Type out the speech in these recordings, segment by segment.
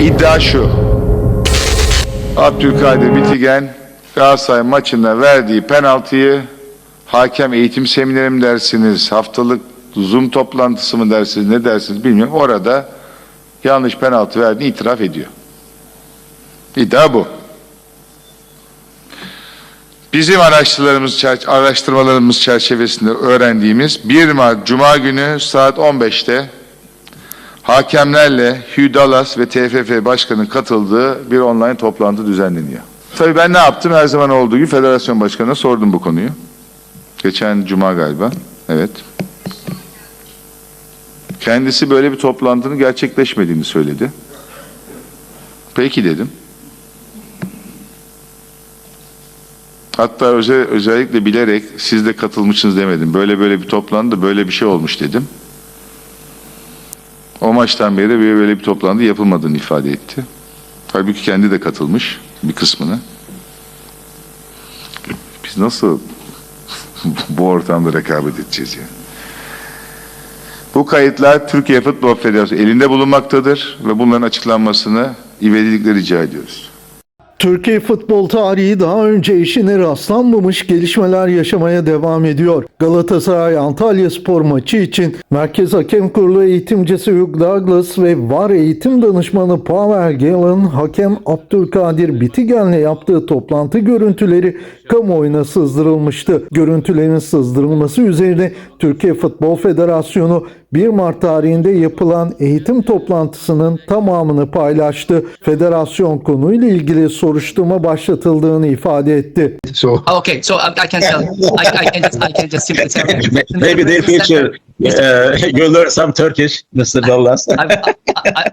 İddia şu. Abdülkadir Bitigen Galatasaray maçında verdiği penaltıyı hakem eğitim semineri mi dersiniz, haftalık Zoom toplantısı mı dersiniz, ne dersiniz bilmiyorum. Orada yanlış penaltı verdiğini itiraf ediyor. İddia bu. Bizim araştırmalarımız, araştırmalarımız çerçevesinde öğrendiğimiz 1 Mart Cuma günü saat 15'te hakemlerle Hugh Dallas ve TFF Başkanı'nın katıldığı bir online toplantı düzenleniyor. Tabii ben ne yaptım? Her zaman olduğu gibi Federasyon Başkanı'na sordum bu konuyu. Geçen Cuma galiba. Evet. Kendisi böyle bir toplantının gerçekleşmediğini söyledi. Peki dedim. Hatta özel, özellikle bilerek siz de katılmışsınız demedim. Böyle böyle bir toplantı böyle bir şey olmuş dedim. O maçtan beri böyle, böyle bir toplantı yapılmadığını ifade etti. Halbuki kendi de katılmış bir kısmını. Biz nasıl bu ortamda rekabet edeceğiz ya? Bu kayıtlar Türkiye Futbol Federasyonu elinde bulunmaktadır ve bunların açıklanmasını ivedilikle rica ediyoruz. Türkiye futbol tarihi daha önce eşine rastlanmamış gelişmeler yaşamaya devam ediyor. Galatasaray Antalya Spor maçı için Merkez Hakem Kurulu eğitimcisi Hugh Douglas ve VAR eğitim danışmanı Pavel Galen hakem Abdülkadir Bitigen'le yaptığı toplantı görüntüleri kamuoyuna sızdırılmıştı. Görüntülerin sızdırılması üzerine Türkiye Futbol Federasyonu 1 Mart tarihinde yapılan eğitim toplantısının tamamını paylaştı. Federasyon konuyla ilgili soruşturma başlatıldığını ifade etti. So Okay, so I, I can tell. I, I can just I can just simply tell. maybe their future uh, you learn some Turkish, Mr. Dallas. I,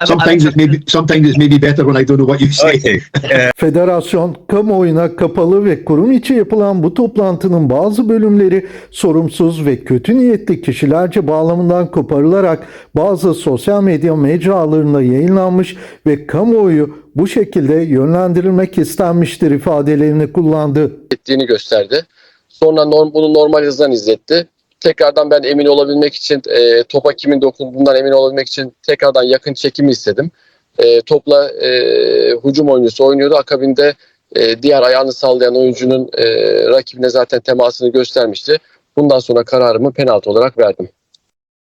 I, Sometimes it may be, sometimes it may be better when I don't know what you say. okay. Federasyon kamuoyuna kapalı ve kurum içi yapılan bu toplantının bazı bölümleri sorumsuz ve kötü niyetli kişilerce bağlamından koparılarak bazı sosyal medya mecralarında yayınlanmış ve kamuoyu bu şekilde yönlendirilmek istenmiştir ifadelerini kullandı. ettiğini gösterdi. Sonra norm, bunu normal hızdan izletti. Tekrardan ben emin olabilmek için e, topa kimin dokunduğundan emin olabilmek için tekrardan yakın çekimi istedim. E, topla e, hücum oyuncusu oynuyordu. Akabinde e, diğer ayağını sallayan oyuncunun e, rakibine zaten temasını göstermişti. Bundan sonra kararımı penaltı olarak verdim.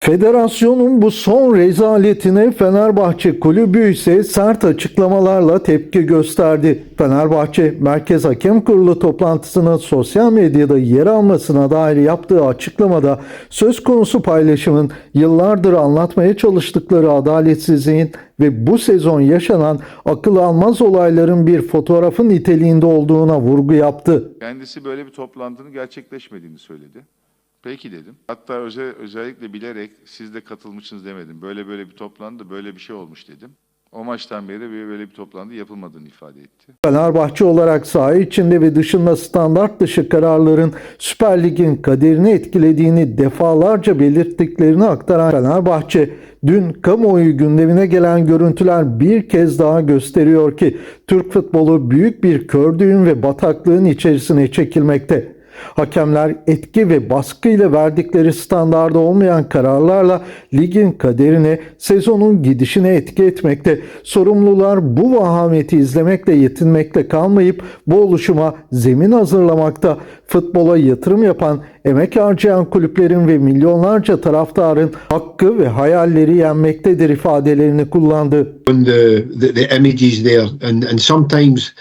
Federasyonun bu son rezaletine Fenerbahçe kulübü ise sert açıklamalarla tepki gösterdi. Fenerbahçe Merkez Hakem Kurulu toplantısının sosyal medyada yer almasına dair yaptığı açıklamada söz konusu paylaşımın yıllardır anlatmaya çalıştıkları adaletsizliğin ve bu sezon yaşanan akıl almaz olayların bir fotoğrafı niteliğinde olduğuna vurgu yaptı. Kendisi böyle bir toplantının gerçekleşmediğini söyledi. Peki dedim. Hatta özel, özellikle bilerek siz de katılmışsınız demedim. Böyle böyle bir toplantı böyle bir şey olmuş dedim. O maçtan beri böyle bir toplantı yapılmadığını ifade etti. Fenerbahçe olarak saha içinde ve dışında standart dışı kararların Süper Lig'in kaderini etkilediğini defalarca belirttiklerini aktaran Fenerbahçe, dün kamuoyu gündemine gelen görüntüler bir kez daha gösteriyor ki Türk futbolu büyük bir kördüğün ve bataklığın içerisine çekilmekte. Hakemler etki ve baskıyla verdikleri standarda olmayan kararlarla ligin kaderine, sezonun gidişine etki etmekte. Sorumlular bu vahameti izlemekle yetinmekle kalmayıp bu oluşuma zemin hazırlamakta. Futbola yatırım yapan, emek harcayan kulüplerin ve milyonlarca taraftarın hakkı ve hayalleri yenmektedir ifadelerini kullandı. On the, the, the images there, and, and sometimes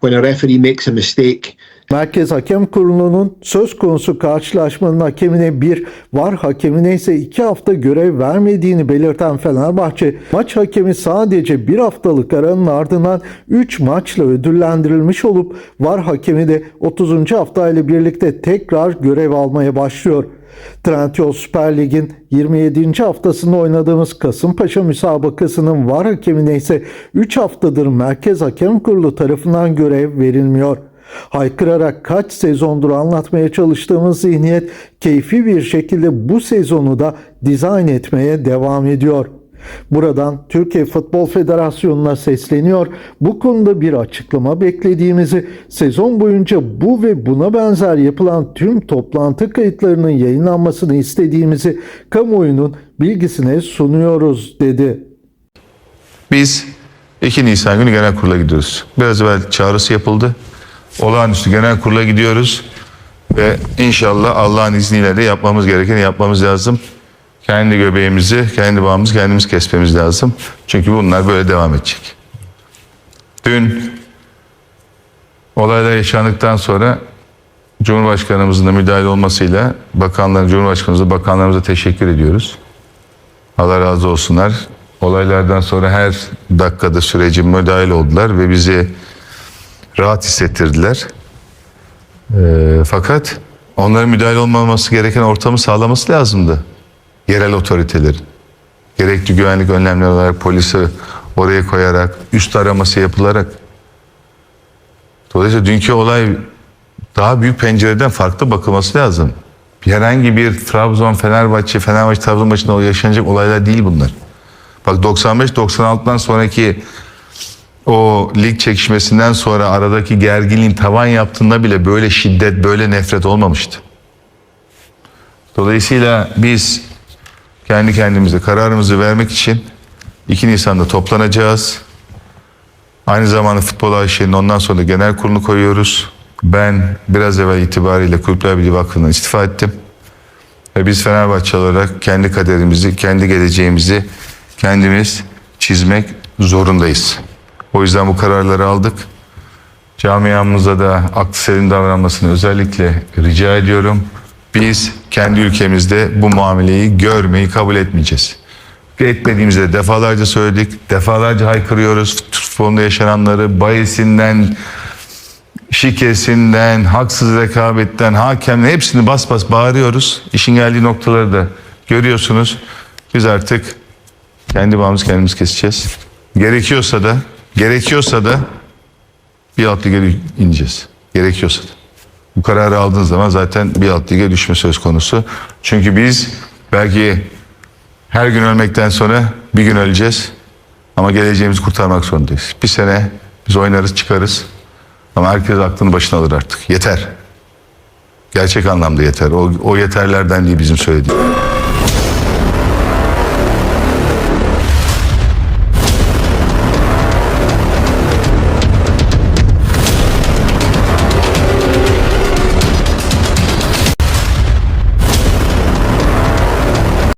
when a referee makes a mistake, Merkez Hakem Kurulu'nun söz konusu karşılaşmanın hakemine bir, var hakemine ise iki hafta görev vermediğini belirten Fenerbahçe, maç hakemi sadece bir haftalık aranın ardından 3 maçla ödüllendirilmiş olup var hakemi de 30. haftayla birlikte tekrar görev almaya başlıyor. Trendyol Süper Lig'in 27. haftasında oynadığımız Kasımpaşa müsabakasının var hakemine ise 3 haftadır Merkez Hakem Kurulu tarafından görev verilmiyor. Haykırarak kaç sezondur anlatmaya çalıştığımız zihniyet keyfi bir şekilde bu sezonu da dizayn etmeye devam ediyor. Buradan Türkiye Futbol Federasyonu'na sesleniyor. Bu konuda bir açıklama beklediğimizi, sezon boyunca bu ve buna benzer yapılan tüm toplantı kayıtlarının yayınlanmasını istediğimizi kamuoyunun bilgisine sunuyoruz dedi. Biz 2 Nisan günü genel kurula gidiyoruz. Biraz evvel çağrısı yapıldı. Olağanüstü genel kurula gidiyoruz. Ve inşallah Allah'ın izniyle de yapmamız gerekeni yapmamız lazım. Kendi göbeğimizi, kendi bağımızı kendimiz kesmemiz lazım. Çünkü bunlar böyle devam edecek. Dün olaylar yaşandıktan sonra Cumhurbaşkanımızın da müdahale olmasıyla bakanların, Cumhurbaşkanımıza, bakanlarımıza teşekkür ediyoruz. Allah razı olsunlar. Olaylardan sonra her dakikada süreci müdahale oldular ve bizi rahat hissettirdiler. Ee, fakat onların müdahale olmaması gereken ortamı sağlaması lazımdı. Yerel otoritelerin. Gerekli güvenlik önlemleri olarak polisi oraya koyarak, üst araması yapılarak. Dolayısıyla dünkü olay daha büyük pencereden farklı bakılması lazım. Herhangi bir Trabzon, Fenerbahçe, Fenerbahçe, Trabzon maçında yaşanacak olaylar değil bunlar. Bak 95-96'dan sonraki o lig çekişmesinden sonra aradaki gerginliğin tavan yaptığında bile böyle şiddet, böyle nefret olmamıştı. Dolayısıyla biz kendi kendimize kararımızı vermek için 2 Nisan'da toplanacağız. Aynı zamanda Futbol AŞ'nin ondan sonra genel kurulunu koyuyoruz. Ben biraz evvel itibariyle Kulüpler Birliği Vakfı'ndan istifa ettim. Ve biz Fenerbahçe olarak kendi kaderimizi, kendi geleceğimizi kendimiz çizmek zorundayız. O yüzden bu kararları aldık. Camiamıza da aklı selim davranmasını özellikle rica ediyorum. Biz kendi ülkemizde bu muameleyi görmeyi kabul etmeyeceğiz. Etmediğimizde defalarca söyledik, defalarca haykırıyoruz. Futbolda yaşananları bayisinden, şikesinden, haksız rekabetten, hakemle hepsini bas bas bağırıyoruz. İşin geldiği noktaları da görüyorsunuz. Biz artık kendi bağımızı kendimiz keseceğiz. Gerekiyorsa da, gerekiyorsa da bir alt lige ineceğiz. Gerekiyorsa da. Bu kararı aldığınız zaman zaten bir alt lige düşme söz konusu. Çünkü biz belki her gün ölmekten sonra bir gün öleceğiz. Ama geleceğimizi kurtarmak zorundayız. Bir sene biz oynarız çıkarız. Ama herkes aklını başına alır artık. Yeter. Gerçek anlamda yeter. O, o yeterlerden değil bizim söylediğimiz.